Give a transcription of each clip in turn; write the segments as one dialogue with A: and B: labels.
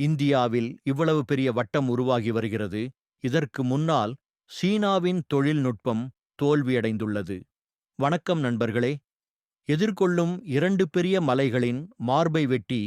A: இந்தியாவில் இவ்வளவு பெரிய வட்டம் உருவாகி வருகிறது. இதற்கு முன்னால் சீனாவின் தொழில்நுட்பம் தோல்வியடைந்துள்ளது. வணக்கம் நண்பர்களே. எதிர்கொள்ளும் இரண்டு பெரிய மலைகளின் மார்பை வெட்டி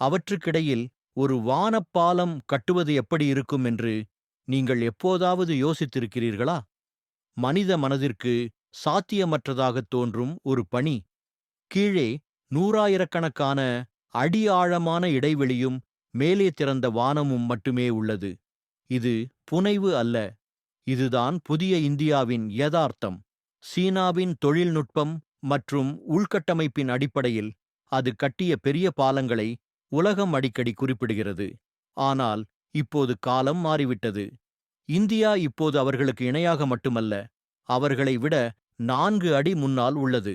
A: அவற்றுக்கிடையில் ஒரு வானப்பாலம் கட்டுவது எப்படி இருக்கும் என்று நீங்கள் எப்போதாவது யோசித்திருக்கிறீர்களா? மனித மனதிற்கு சாத்தியமற்றதாகத் தோன்றும் ஒரு பணி. கீழே நூறாயிரக்கணக்கான அடி ஆழமான இடைவெளியும் மேலே திறந்த வானமும் மட்டுமே உள்ளது. இது புனைவு அல்ல. இதுதான் புதிய இந்தியாவின் யதார்த்தம். சீனாவின் தொழில்நுட்பம் மற்றும் உள்கட்டமைப்பின் அடிப்படையில் அது கட்டிய பெரிய பாலங்களை உலகம் அடிக்கடி குறிப்பிடுகிறது. ஆனால் இப்போது காலம் மாறிவிட்டது. இந்தியா இப்போது அவர்களுக்கு இணையாக மட்டுமல்ல அவர்களை விட நான்கு அடி முன்னால் உள்ளது.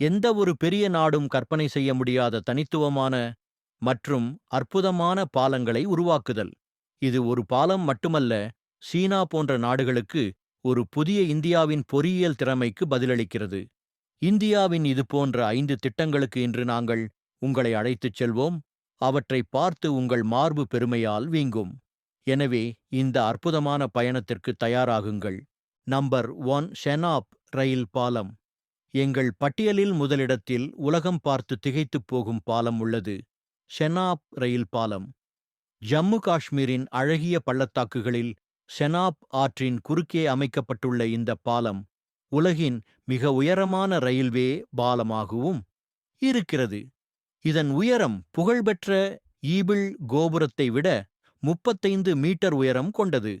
A: எந்த ஒரு பெரிய நாடும் கற்பனை செய்ய முடியாத தனித்துவமான மற்றும் அற்புதமான பாலங்களை உருவாக்குதல். இது ஒரு பாலம் மட்டுமல்ல சீனா போன்ற நாடுகளுக்கு ஒரு புதிய இந்தியாவின் பொறியியல் திறமைக்கு பதிலளிக்கிறது. இந்தியாவின் இது போன்ற ஐந்து திட்டங்களுக்கு இன்று நாங்கள் உங்களை அழைத்துச் செல்வோம் அவற்றை பார்த்து உங்கள் மார்பு பெருமையால் வீங்கும். எனவே இந்த அற்புதமான பயணத்திற்கு தயாராகுங்கள். நம்பர் ஒன் ஷெனாப் ரயில் பாலம். எங்கள் பட்டியலில் முதலிடத்தில் உலகம் பார்த்து திகைத்துப் போகும் பாலம் உள்ளது. ஷெனாப் ரயில் பாலம். ஜம்மு காஷ்மீரின் அழகிய பள்ளத்தாக்குகளில் ஷெனாப் ஆற்றின் குறுக்கே அமைக்கப்பட்டுள்ள இந்த பாலம் உலகின் மிக உயரமான ரயில்வே பாலமாகவும் இருக்கிறது. இதன் உயரம் புகழ்பெற்ற ஈபிள் கோபுரத்தை விட முப்பத்தைந்து மீட்டர் உயரம் கொண்டது.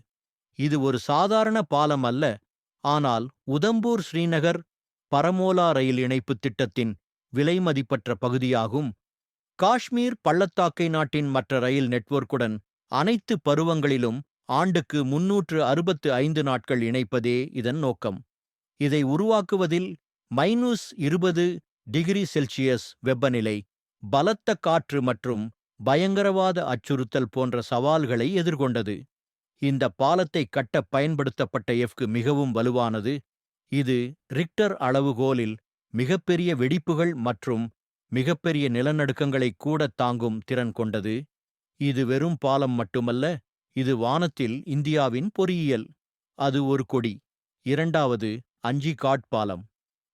A: இது ஒரு சாதாரண பாலம் அல்ல ஆனால் உதம்பூர் ஸ்ரீநகர் பரமோலா ரயில் இணைப்பு திட்டத்தின் விலைமதிப்பற்ற பகுதியாகும். காஷ்மீர் பள்ளத்தாக்கை நாட்டின் மற்ற ரயில் நெட்வொர்க்குடன் அனைத்து பருவங்களிலும் ஆண்டுக்கு முன்னூற்று அறுபத்து ஐந்து நாட்கள் இணைப்பதே இதன் நோக்கம். இதை உருவாக்குவதில் மைனஸ் இருபது டிகிரி செல்சியஸ் வெப்பநிலை பலத்த காற்று மற்றும் பயங்கரவாத அச்சுறுத்தல் போன்ற சவால்களை எதிர்கொண்டது. இந்த பாலத்தை கட்ட பயன்படுத்தப்பட்ட எஃப்கு மிகவும் வலுவானது. இது ரிக்டர் அளவுகோலில் மிகப்பெரிய வெடிப்புகள் மற்றும் மிகப்பெரிய நிலநடுக்கங்களை கூட தாங்கும் திறன் கொண்டது. இது வெறும் பாலம் மட்டுமல்ல இது வானத்தில் இந்தியாவின் பொறியியல். அது ஒரு கொடி. இரண்டாவது அஞ்சி காட் பாலம்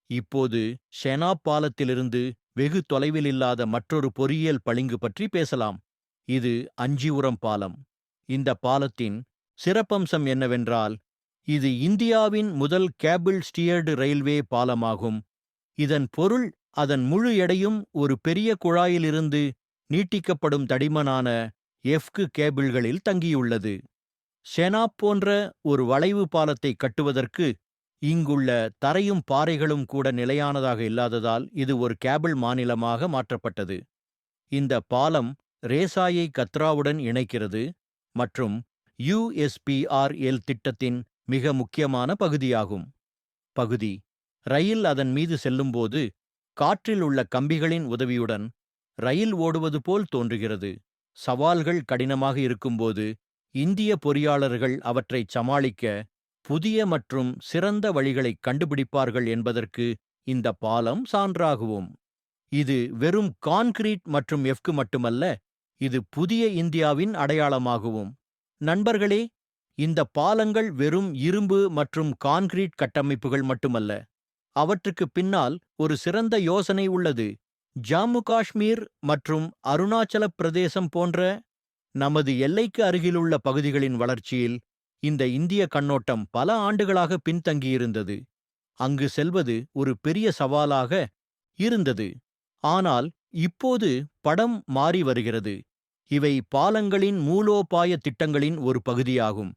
A: இப்போது ஷெனாப் பாலத்திலிருந்து வெகு தொலைவில் இல்லாத மற்றொரு பொறியியல் பளிங்கு பற்றி பேசலாம். இது அஞ்சிபுரம் பாலம். இந்த பாலத்தின் சிறப்பம்சம் என்னவென்றால் இது இந்தியாவின் முதல் கேபிள் ஸ்டியர்டு ரயில்வே பாலமாகும். இதன் பொருள் அதன் முழு எடையும் ஒரு பெரிய குழாயிலிருந்து நீட்டிக்கப்படும் தடிமனான எஃப்கு கேபிள்களில் தங்கியுள்ளது. ஷெனாப் போன்ற ஒரு வளைவு பாலத்தை கட்டுவதற்கு இங்குள்ள தரையும் பாறைகளும் கூட நிலையானதாக இல்லாததால் இது ஒரு கேபிள் மாநிலமாக மாற்றப்பட்டது. இந்த பாலம் ரேசாயை கத்ராவுடன் இணைக்கிறது மற்றும் யுஎஸ்பிஆர்எல் திட்டத்தின் மிக முக்கியமான பகுதியாகும். பகுதி. ரயில் அதன் மீது செல்லும்போது காற்றில் உள்ள கம்பிகளின் உதவியுடன் ரயில் ஓடுவது போல் தோன்றுகிறது. சவால்கள் கடினமாக இருக்கும்போது இந்திய பொறியாளர்கள் அவற்றைச் சமாளிக்க புதிய மற்றும் சிறந்த வழிகளை கண்டுபிடிப்பார்கள் என்பதற்கு இந்த பாலம் சான்றாகுவோம். இது வெறும் கான்கிரீட் மற்றும் எஃப்கு மட்டுமல்ல இது புதிய இந்தியாவின் அடையாளமாகவும். நண்பர்களே இந்த பாலங்கள் வெறும் இரும்பு மற்றும் கான்கிரீட் கட்டமைப்புகள் மட்டுமல்ல அவற்றுக்கு பின்னால் ஒரு சிறந்த யோசனை உள்ளது. ஜம்மு காஷ்மீர் மற்றும் அருணாச்சலப் பிரதேசம் போன்ற நமது எல்லைக்கு அருகிலுள்ள பகுதிகளின் வளர்ச்சியில் இந்த இந்திய கண்ணோட்டம் பல ஆண்டுகளாக பின்தங்கியிருந்தது. அங்கு செல்வது ஒரு பெரிய சவாலாக இருந்தது. ஆனால் இப்போது படம் மாறி வருகிறது. இவை பாலங்களின் மூலோபாய திட்டங்களின் ஒரு பகுதியாகும்.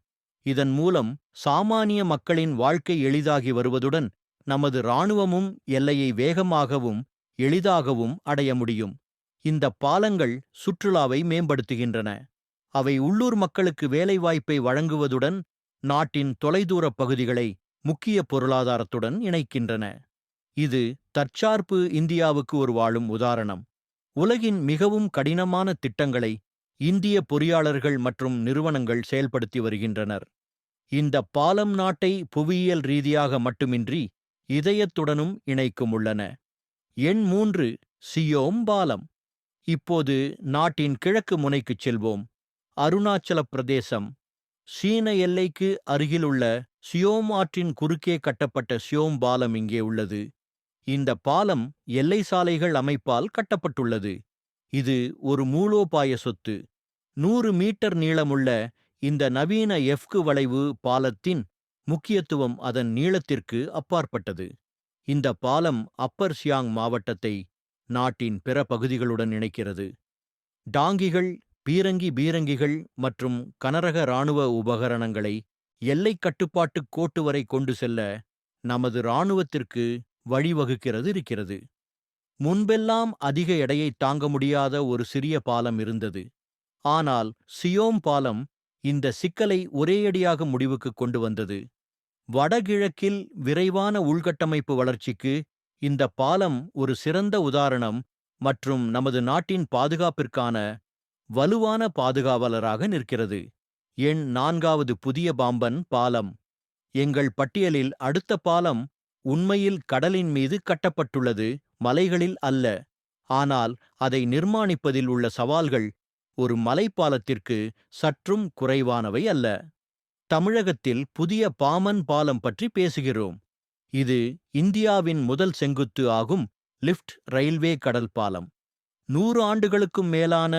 A: இதன் மூலம் சாமானிய மக்களின் வாழ்க்கை எளிதாகி வருவதுடன் நமது இராணுவமும் எல்லையை வேகமாகவும் எளிதாகவும் அடைய முடியும். இந்த பாலங்கள் சுற்றுலாவை மேம்படுத்துகின்றன. அவை உள்ளூர் மக்களுக்கு வேலைவாய்ப்பை வழங்குவதுடன் நாட்டின் தொலைதூரப் பகுதிகளை முக்கிய பொருளாதாரத்துடன் இணைக்கின்றன. இது தற்சார்பு இந்தியாவுக்கு ஒரு வாழும் உதாரணம். உலகின் மிகவும் கடினமான திட்டங்களை இந்திய பொறியாளர்கள் மற்றும் நிறுவனங்கள் செயல்படுத்தி வருகின்றனர். இந்த பாலம் நாட்டை புவியியல் ரீதியாக மட்டுமின்றி இதயத்துடனும் இணைக்கும் உள்ளன எண் மூன்று சியோம் பாலம். இப்போது நாட்டின் கிழக்கு முனைக்குச் செல்வோம். அருணாச்சல பிரதேசம். சீன எல்லைக்கு அருகிலுள்ள சியோம் ஆற்றின் குறுக்கே கட்டப்பட்ட சியோம் பாலம் இங்கே உள்ளது. இந்த பாலம் எல்லை சாலைகள் அமைப்பால் கட்டப்பட்டுள்ளது. இது ஒரு மூலோபாய சொத்து. நூறு மீட்டர் நீளமுள்ள இந்த நவீன எஃப்கு வளைவு பாலத்தின் முக்கியத்துவம் அதன் நீளத்திற்கு அப்பாற்பட்டது. இந்த பாலம் அப்பர் சியாங் மாவட்டத்தை நாட்டின் பிற பகுதிகளுடன் இணைக்கிறது. டாங்கிகள் பீரங்கி பீரங்கிகள் மற்றும் கனரக இராணுவ உபகரணங்களை எல்லைக் கட்டுப்பாட்டுக் கோட்டு வரை கொண்டு செல்ல நமது இராணுவத்திற்கு வழிவகுக்கிறது இருக்கிறது. முன்பெல்லாம் அதிக எடையை தாங்க முடியாத ஒரு சிறிய பாலம் இருந்தது. ஆனால் சியோம் பாலம் இந்த சிக்கலை ஒரேயடியாக முடிவுக்கு கொண்டு வந்தது. வடகிழக்கில் விரைவான உள்கட்டமைப்பு வளர்ச்சிக்கு இந்த பாலம் ஒரு சிறந்த உதாரணம் மற்றும் நமது நாட்டின் பாதுகாப்பிற்கான வலுவான பாதுகாவலராக நிற்கிறது. எண் நான்காவது புதிய பாம்பன் பாலம். எங்கள் பட்டியலில் அடுத்த பாலம் உண்மையில் கடலின் மீது கட்டப்பட்டுள்ளது மலைகளில் அல்ல. ஆனால் அதை நிர்மாணிப்பதில் உள்ள சவால்கள் ஒரு மலைப்பாலத்திற்கு சற்றும் குறைவானவை அல்ல. தமிழகத்தில் புதிய பாமன் பாலம் பற்றி பேசுகிறோம். இது இந்தியாவின் முதல் செங்குத்து ஆகும் லிஃப்ட் ரயில்வே கடல் பாலம். நூறு ஆண்டுகளுக்கும் மேலான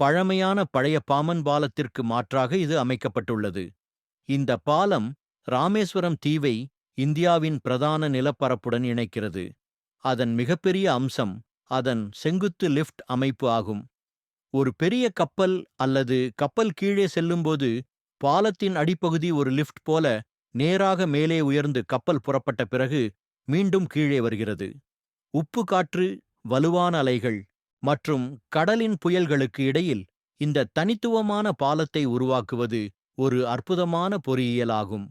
A: பழமையான பழைய பாமன் பாலத்திற்கு மாற்றாக இது அமைக்கப்பட்டுள்ளது. இந்த பாலம் ராமேஸ்வரம் தீவை இந்தியாவின் பிரதான நிலப்பரப்புடன் இணைக்கிறது. அதன் மிகப்பெரிய அம்சம் அதன் செங்குத்து லிஃப்ட் அமைப்பு ஆகும். ஒரு பெரிய கப்பல் அல்லது கப்பல் கீழே செல்லும்போது பாலத்தின் அடிப்பகுதி ஒரு லிஃப்ட் போல நேராக மேலே உயர்ந்து கப்பல் புறப்பட்ட பிறகு மீண்டும் கீழே வருகிறது. உப்பு காற்று வலுவான அலைகள் மற்றும் கடலின் புயல்களுக்கு இடையில் இந்த தனித்துவமான பாலத்தை உருவாக்குவது ஒரு அற்புதமான பொறியியலாகும்.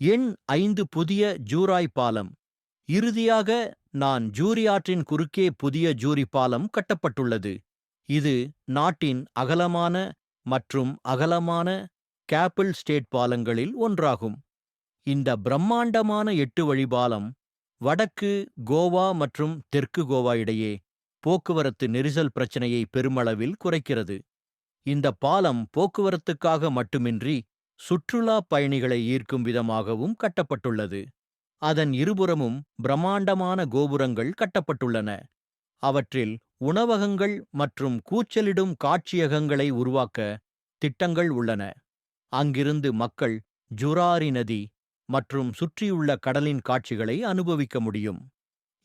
A: எண் ஐந்து புதிய ஜூராய் பாலம். இறுதியாக நான் ஜூரி ஆற்றின் குறுக்கே புதிய ஜூரி பாலம் கட்டப்பட்டுள்ளது. இது நாட்டின் அகலமான மற்றும் அகலமான கேப்பிள் ஸ்டேட் பாலங்களில் ஒன்றாகும். இந்த பிரம்மாண்டமான எட்டு வழி பாலம் வடக்கு கோவா மற்றும் தெற்கு கோவா இடையே போக்குவரத்து நெரிசல் பிரச்சனையை பெருமளவில் குறைக்கிறது. இந்த பாலம் போக்குவரத்துக்காக மட்டுமின்றி சுற்றுலா பயணிகளை ஈர்க்கும் விதமாகவும் கட்டப்பட்டுள்ளது. அதன் இருபுறமும் பிரம்மாண்டமான கோபுரங்கள் கட்டப்பட்டுள்ளன. அவற்றில் உணவகங்கள் மற்றும் கூச்சலிடும் காட்சியகங்களை உருவாக்க திட்டங்கள் உள்ளன. அங்கிருந்து மக்கள் ஜுராரி நதி மற்றும் சுற்றியுள்ள கடலின் காட்சிகளை அனுபவிக்க முடியும்.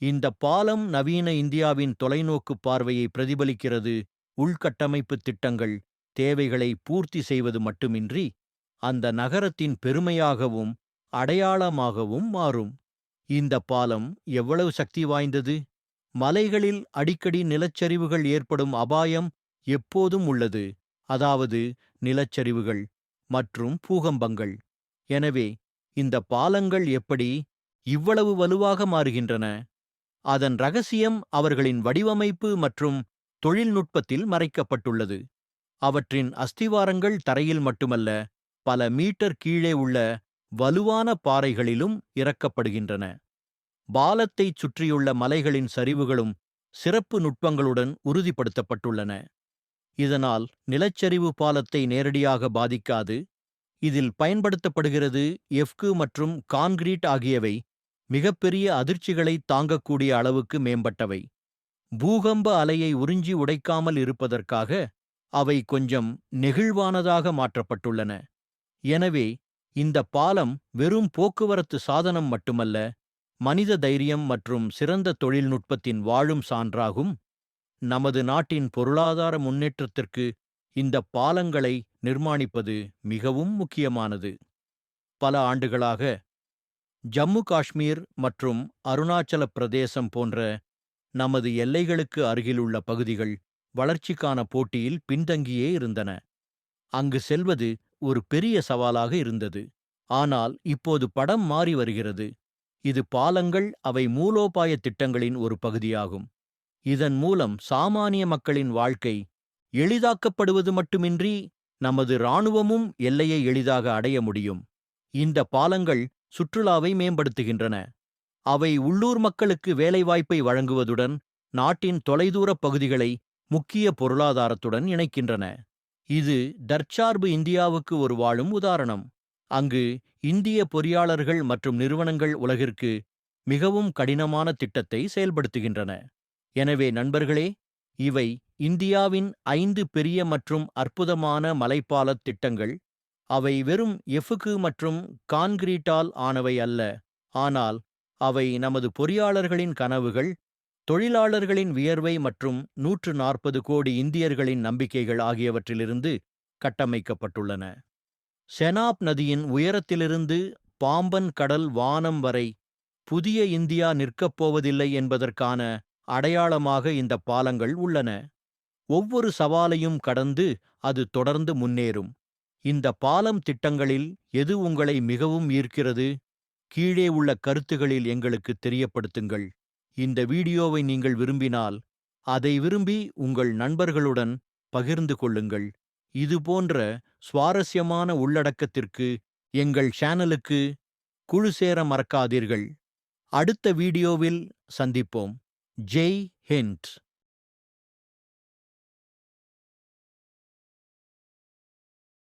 A: இந்த பாலம் நவீன இந்தியாவின் தொலைநோக்கு பார்வையை பிரதிபலிக்கிறது. உள்கட்டமைப்பு திட்டங்கள் தேவைகளை பூர்த்தி செய்வது மட்டுமின்றி அந்த நகரத்தின் பெருமையாகவும் அடையாளமாகவும் மாறும். இந்த பாலம் எவ்வளவு சக்தி வாய்ந்தது? மலைகளில் அடிக்கடி நிலச்சரிவுகள் ஏற்படும் அபாயம் எப்போதும் உள்ளது. அதாவது நிலச்சரிவுகள் மற்றும் பூகம்பங்கள். எனவே இந்த பாலங்கள் எப்படி இவ்வளவு வலுவாக மாறுகின்றன? அதன் ரகசியம் அவர்களின் வடிவமைப்பு மற்றும் தொழில்நுட்பத்தில் மறைக்கப்பட்டுள்ளது. அவற்றின் அஸ்திவாரங்கள் தரையில் மட்டுமல்ல பல மீட்டர் கீழே உள்ள வலுவான பாறைகளிலும் இறக்கப்படுகின்றன. பாலத்தைச் சுற்றியுள்ள மலைகளின் சரிவுகளும் சிறப்பு நுட்பங்களுடன் உறுதிப்படுத்தப்பட்டுள்ளன. இதனால் நிலச்சரிவு பாலத்தை நேரடியாக பாதிக்காது. இதில் பயன்படுத்தப்படுகிறது எஃப்கு மற்றும் கான்கிரீட் ஆகியவை மிகப்பெரிய அதிர்ச்சிகளை தாங்கக்கூடிய அளவுக்கு மேம்பட்டவை. பூகம்ப அலையை உறிஞ்சி உடைக்காமல் இருப்பதற்காக அவை கொஞ்சம் நெகிழ்வானதாக மாற்றப்பட்டுள்ளன. எனவே இந்த பாலம் வெறும் போக்குவரத்து சாதனம் மட்டுமல்ல மனித தைரியம் மற்றும் சிறந்த தொழில்நுட்பத்தின் வாழும் சான்றாகும். நமது நாட்டின் பொருளாதார முன்னேற்றத்திற்கு இந்த பாலங்களை நிர்மாணிப்பது மிகவும் முக்கியமானது. பல ஆண்டுகளாக ஜம்மு காஷ்மீர் மற்றும் அருணாச்சல பிரதேசம் போன்ற நமது எல்லைகளுக்கு அருகிலுள்ள பகுதிகள் வளர்ச்சிக்கான போட்டியில் பின்தங்கியே இருந்தன. அங்கு செல்வது ஒரு பெரிய சவாலாக இருந்தது. ஆனால் இப்போது படம் மாறி வருகிறது. இது பாலங்கள் அவை மூலோபாய திட்டங்களின் ஒரு பகுதியாகும். இதன் மூலம் சாமானிய மக்களின் வாழ்க்கை எளிதாக்கப்படுவது மட்டுமின்றி நமது இராணுவமும் எல்லையை எளிதாக அடைய முடியும். இந்த பாலங்கள் சுற்றுலாவை மேம்படுத்துகின்றன. அவை உள்ளூர் மக்களுக்கு வேலைவாய்ப்பை வழங்குவதுடன் நாட்டின் தொலைதூரப் பகுதிகளை முக்கிய பொருளாதாரத்துடன் இணைக்கின்றன. இது தற்சார்பு இந்தியாவுக்கு ஒரு வாழும் உதாரணம். அங்கு இந்திய பொறியாளர்கள் மற்றும் நிறுவனங்கள் உலகிற்கு மிகவும் கடினமான திட்டத்தை செயல்படுத்துகின்றன. எனவே நண்பர்களே இவை இந்தியாவின் ஐந்து பெரிய மற்றும் அற்புதமான மலைப்பாலத் திட்டங்கள். அவை வெறும் எஃகுக்கு மற்றும் கான்கிரீட்டால் ஆனவை அல்ல. ஆனால் அவை நமது பொறியாளர்களின் கனவுகள் தொழிலாளர்களின் வியர்வை மற்றும் நூற்று நாற்பது கோடி இந்தியர்களின் நம்பிக்கைகள் ஆகியவற்றிலிருந்து கட்டமைக்கப்பட்டுள்ளன. செனாப் நதியின் உயரத்திலிருந்து பாம்பன் கடல் வானம் வரை புதிய இந்தியா நிற்கப் போவதில்லை என்பதற்கான அடையாளமாக இந்த பாலங்கள் உள்ளன. ஒவ்வொரு சவாலையும் கடந்து அது தொடர்ந்து முன்னேறும். இந்த பாலம் திட்டங்களில் எது உங்களை மிகவும் ஈர்க்கிறது? கீழே உள்ள கருத்துகளில் எங்களுக்கு தெரியப்படுத்துங்கள். இந்த வீடியோவை நீங்கள் விரும்பினால் அதை விரும்பி உங்கள் நண்பர்களுடன் பகிர்ந்து கொள்ளுங்கள். இது போன்ற சுவாரஸ்யமான உள்ளடக்கத்திற்கு எங்கள் சேனலுக்கு குழு சேர மறக்காதீர்கள். அடுத்த வீடியோவில் சந்திப்போம். Jay Hint.